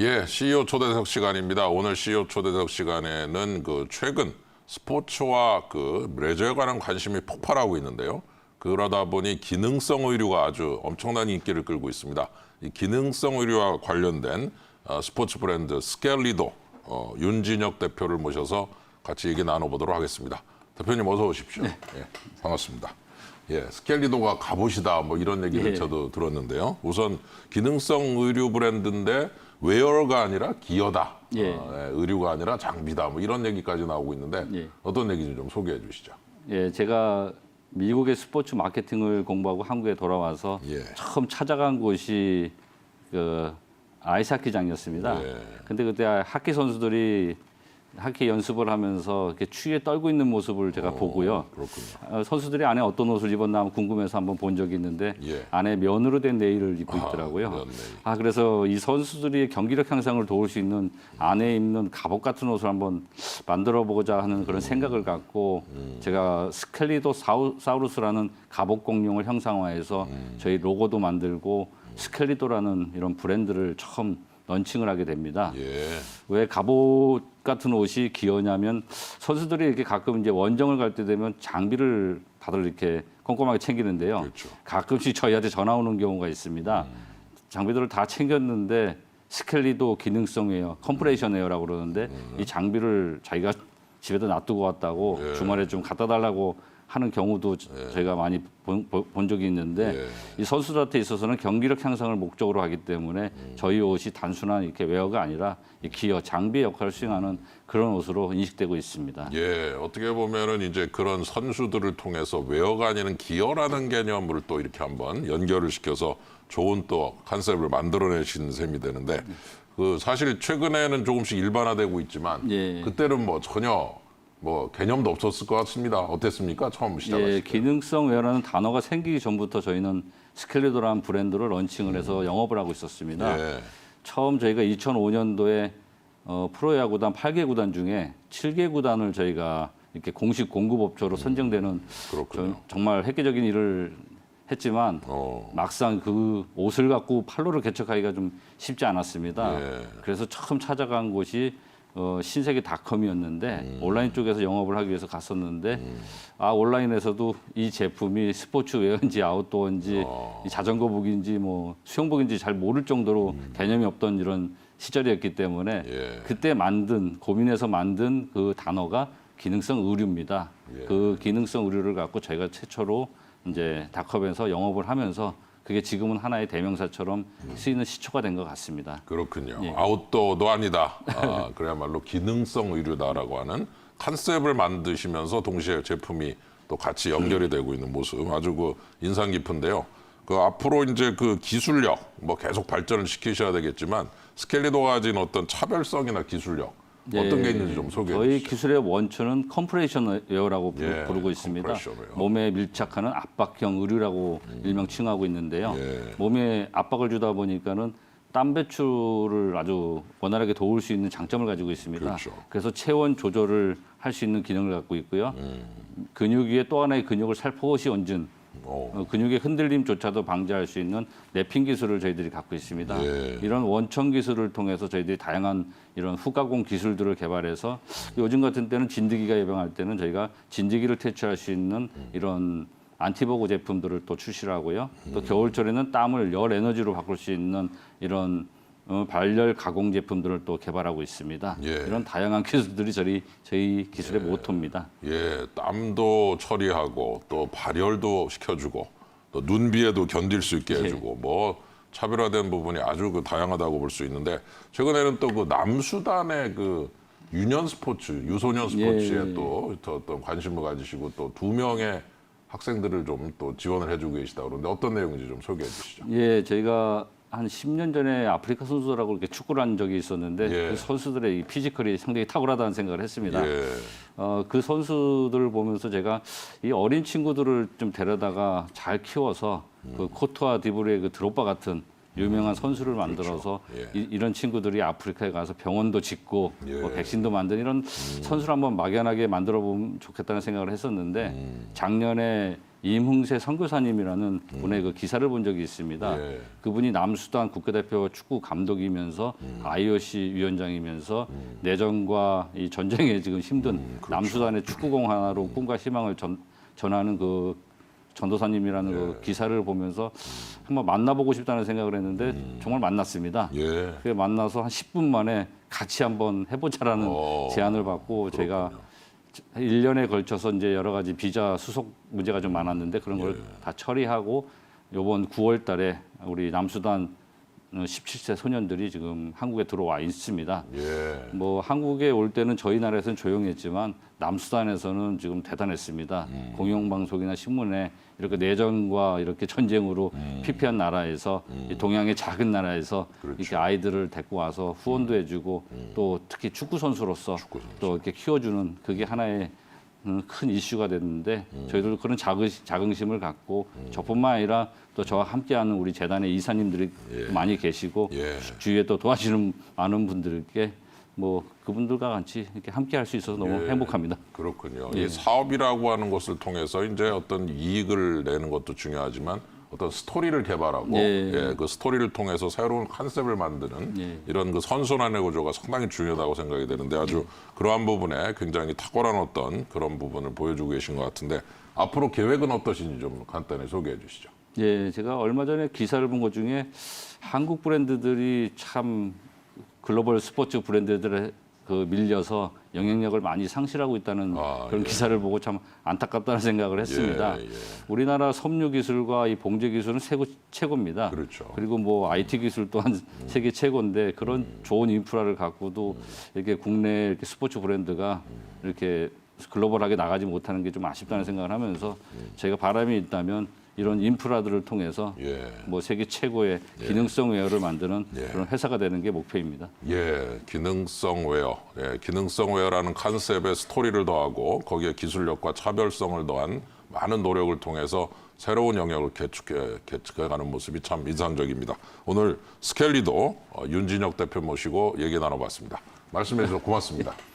예, CEO 초대석 시간입니다. 오늘 CEO 초대석 시간에는 그 최근 스포츠와 그 레저에 관한 관심이 폭발하고 있는데요. 그러다 보니 기능성 의류가 아주 엄청난 인기를 끌고 있습니다. 이 기능성 의류와 관련된 어, 스포츠 브랜드 스켈리도 어, 윤진혁 대표를 모셔서 같이 얘기 나눠보도록 하겠습니다. 대표님 어서 오십시오. 예, 반갑습니다. 예, 스켈리도가 갑옷이다 뭐 이런 얘기를 예. 저도 들었는데요. 우선 기능성 의류 브랜드인데 웨어가 아니라 기어다. 예. 어, 예, 의류가 아니라 장비다. 뭐 이런 얘기까지 나오고 있는데 예. 어떤 얘기인지 좀 소개해 주시죠. 예, 제가 미국의 스포츠 마케팅을 공부하고 한국에 돌아와서 예. 처음 찾아간 곳이 그 아이스하키장이었습니다. 예. 근데 그때 하키 선수들이 하키 연습을 하면서 이렇게 추위에 떨고 있는 모습을 제가 보고요. 그렇군요. 어, 선수들이 안에 어떤 옷을 입었나 궁금해서 한번 본 적이 있는데 예. 안에 면으로 된 네일을 입고 아, 있더라고요. 면 네일. 아 그래서 이 선수들이 경기력 향상을 도울 수 있는 안에 입는 갑옷 같은 옷을 한번 만들어 보고자 하는 그런 생각을 갖고 제가 스켈리도 사우, 사우루스라는 갑옷 공룡을 형상화해서 저희 로고도 만들고 스켈리도라는 이런 브랜드를 처음 런칭을 하게 됩니다. 예. 왜 갑옷 같은 옷이 기어냐면 선수들이 이렇게 가끔 이제 원정을 갈 때 되면 장비를 다들 이렇게 꼼꼼하게 챙기는데요. 그렇죠. 가끔씩 저희한테 전화 오는 경우가 있습니다. 장비들을 다 챙겼는데 스켈리도 기능성 웨어, 컴프레이션 웨어라고 그러는데 이 장비를 자기가 집에다 놔두고 왔다고 예. 주말에 좀 갖다 달라고 하는 경우도 저희가 많이 본, 본 적이 있는데 예. 이 선수들한테 있어서는 경기력 향상을 목적으로 하기 때문에 저희 옷이 단순한 이렇게 웨어가 아니라 이 기어 장비 역할을 수행하는 그런 옷으로 인식되고 있습니다. 예, 어떻게 보면은 이제 그런 선수들을 통해서 웨어가 아닌 기어라는 개념을 또 이렇게 한번 연결을 시켜서 좋은 또 컨셉을 만들어내신 셈이 되는데 그 사실 최근에는 조금씩 일반화되고 있지만 예. 그때는 뭐 전혀 뭐 개념도 없었을 것 같습니다. 어땠습니까? 처음 시작하실 예, 때. 기능성 웨어라는 단어가 생기기 전부터 저희는 스켈리도라는 브랜드를 런칭을 해서 영업을 하고 있었습니다. 음. 예. 처음 저희가 2005년도에 어, 프로야구단 8개 구단 중에 7개 구단을 저희가 이렇게 공식 공급업체로 선정되는 음. 그렇군요. 저- 정말 획기적인 일을 했지만 어. 막상 그 옷을 갖고 팔로를 개척하기가 좀 쉽지 않았습니다. 예. 그래서 처음 찾아간 곳이 어, 신세계 닷컴이었는데 음. 온라인 쪽에서 영업을 하기 위해서 갔었는데 아 온라인에서도 이 제품이 스포츠 웨어인지 아웃도어인지 어. 이 자전거복인지 뭐 수영복인지 잘 모를 정도로 개념이 없던 이런 시절이었기 때문에 음. 예. 그때 만든 고민해서 만든 그 단어가 기능성 의류입니다. 예. 그 기능성 의류를 갖고 저희가 최초로 이제 닷컴에서 영업을 하면서 그게 지금은 하나의 대명사처럼 쓰이는 시초가 된 것 같습니다. 그렇군요. 예. 아웃도어도 아니다. 아, 그야말로 기능성 의류다라고 하는 컨셉을 만드시면서 동시에 제품이 또 같이 연결이 되고 있는 모습 아주 그 인상 깊은데요. 그 앞으로 이제 그 기술력 뭐 계속 발전을 시키셔야 되겠지만 스켈리도가 가진 어떤 차별성이나 기술력 어떤 게 있는지 좀 소개해 네. 저희 주시죠. 기술의 원천은 컴프레이션 웨어라고 부르- 예, 부르고 있습니다. 컴프레션 웨어. 몸에 밀착하는 압박형 의류라고 일명 칭하고 있는데요. 예. 몸에 압박을 주다 보니까는 땀 배출을 아주 원활하게 도울 수 있는 장점을 가지고 있습니다. 그렇죠. 그래서 체온 조절을 할 수 있는 기능을 갖고 있고요. 음. 근육 위에 또 하나의 근육을 살포시 얹은 어, 어, 근육의 흔들림조차도 방지할 수 있는 랩핑 기술을 저희들이 갖고 있습니다. 예. 이런 원천 기술을 통해서 저희들이 다양한 이런 후가공 기술들을 개발해서 요즘 같은 때는 진드기가 예방할 때는 저희가 진드기를 퇴치할 수 있는 이런 안티버그 제품들을 또 출시를 하고요. 또 겨울철에는 땀을 열 에너지로 바꿀 수 있는 이런 어, 발열 가공 제품들을 또 개발하고 있습니다. 예. 이런 다양한 기술들이 저희 저희 기술의 모토입니다. 예, 땀도 처리하고 또 발열도 시켜주고 또 눈비에도 견딜 수 있게 예. 해주고 뭐 차별화된 부분이 아주 그 다양하다고 볼 수 있는데 최근에는 또 그 남수단의 그 유년 스포츠, 유소년 스포츠에 예. 또 어떤 관심을 가지시고 또 두 명의 학생들을 좀 또 지원을 해주고 계시다 그러는데 어떤 내용인지 좀 소개해 주시죠. 예, 저희가 한 10년 전에 아프리카 선수들하고 이렇게 축구를 한 적이 있었는데 예. 그 선수들의 이 피지컬이 상당히 탁월하다는 생각을 했습니다. 예, 어, 그 선수들을 보면서 제가 이 어린 친구들을 좀 데려다가 잘 키워서 그 코트와 디브리의 그 드롭바 같은 유명한 선수를 만들어서 예. 이, 런 친구들이 아프리카에 가서 병원도 짓고 예. 뭐 백신도 만든 이런 선수를 한번 막연하게 만들어 보면 좋겠다는 생각을 했었는데 작년에 임흥세 선교사님이라는 분의 그 기사를 본 적이 있습니다. 예. 그분이 남수단 국가대표 축구 감독이면서 IOC 위원장이면서 내전과 이 전쟁에 지금 힘든 남수단의 축구공 하나로 꿈과 희망을 전, 전하는 그 전도사님이라는 그 기사를 보면서 한번 만나보고 싶다는 생각을 했는데 정말 만났습니다. 예. 그래 만나서 한 10분 만에 같이 한번 해보자라는 어, 제안을 받고 제가 1년에 걸쳐서 이제 여러 가지 비자 수속 문제가 좀 많았는데 그런 걸 다 처리하고 요번 9월 달에 우리 남수단 17세 소년들이 지금 한국에 들어와 있습니다. 예. 뭐 한국에 올 때는 저희 나라에서는 조용했지만 남수단에서는 지금 대단했습니다. 공영방송이나 신문에 이렇게 내전과 이렇게 전쟁으로 피폐한 나라에서 이 동양의 작은 나라에서 이렇게 아이들을 데리고 와서 후원도 해주고 또 특히 축구 선수로서 또 이렇게 키워주는 그게 하나의 음, 큰 이슈가 됐는데 저희들도 그런 자긍, 자긍 심을 갖고 저뿐만 아니라 또 저와 함께하는 우리 재단의 이사님들이 많이 계시고 예. 주위에 또 도와주는 많은 분들께 뭐 그분들과 같이 이렇게 함께할 수 있어서 너무 예. 행복합니다. 그렇군요. 예. 이 사업이라고 하는 것을 통해서 이제 어떤 이익을 내는 것도 중요하지만 어떤 스토리를 개발하고 예. 예, 그 스토리를 통해서 새로운 컨셉을 만드는 예. 이런 그 선순환의 구조가 상당히 중요하다고 생각이 되는데 아주 그러한 부분에 굉장히 탁월한 어떤 그런 부분을 보여주고 계신 것 같은데 앞으로 계획은 어떠신지 좀 간단히 소개해 주시죠. 예, 제가 얼마 전에 기사를 본 것 중에 한국 브랜드들이 참 글로벌 스포츠 브랜드들에 그 밀려서 영향력을 많이 상실하고 있다는 아, 그런 예. 기사를 보고 참 안타깝다는 생각을 했습니다. 예, 예. 우리나라 섬유 기술과 이 봉제 기술은 최고, 최고입니다. 그렇죠. 리고 뭐 IT 기술 또한 세계 최고인데 그런 좋은 인프라를 갖고도 이렇게 국내 이렇게 스포츠 브랜드가 이렇게 글로벌하게 나가지 못하는 게 좀 아쉽다는 생각을 하면서 제가 바람이 있다면 이런 인프라들을 통해서 예. 뭐 세계 최고의 기능성 웨어를 만드는 예. 그런 회사가 되는 게 목표입니다. 예, 기능성 웨어, 예, 기능성 웨어라는 컨셉에 스토리를 더하고 거기에 기술력과 차별성을 더한 많은 노력을 통해서 새로운 영역을 개축해, 개척해가는 모습이 참 인상적입니다. 오늘 스켈리도 어, 윤진혁 대표 모시고 얘기 나눠봤습니다. 말씀해 주셔서 고맙습니다.